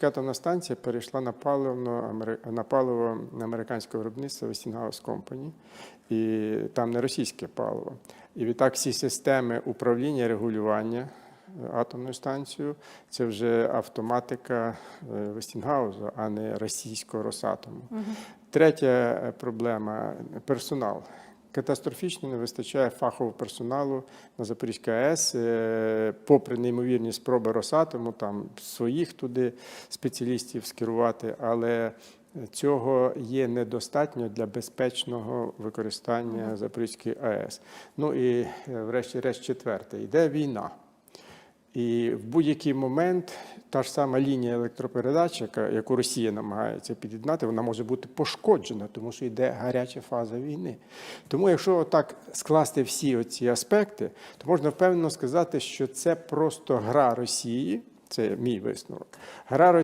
Запорізька атомна станція перейшла на паливно на паливо американського виробництва Westinghouse Company, і там не російське паливо. І відтак всі системи управління регулювання е, атомною станцією це вже автоматика Вестінгаузу, а не російського Росатому. Третя е, проблема персонал. Катастрофічно не вистачає фахового персоналу на Запорізькій АЕС, е, попри неймовірні спроби Росатому, там своїх туди спеціалістів скерувати, але цього є недостатньо для безпечного використання Запорізької АЕС. Ну і е, врешті-решт четверте, йде війна. І в будь-який момент та ж сама лінія електропередач, яку Росія намагається під'єднати, вона може бути пошкоджена, тому що йде гаряча фаза війни. Тому, якщо так скласти всі оці аспекти, то можна впевнено сказати, що це просто гра Росії, це мій висновок. Гра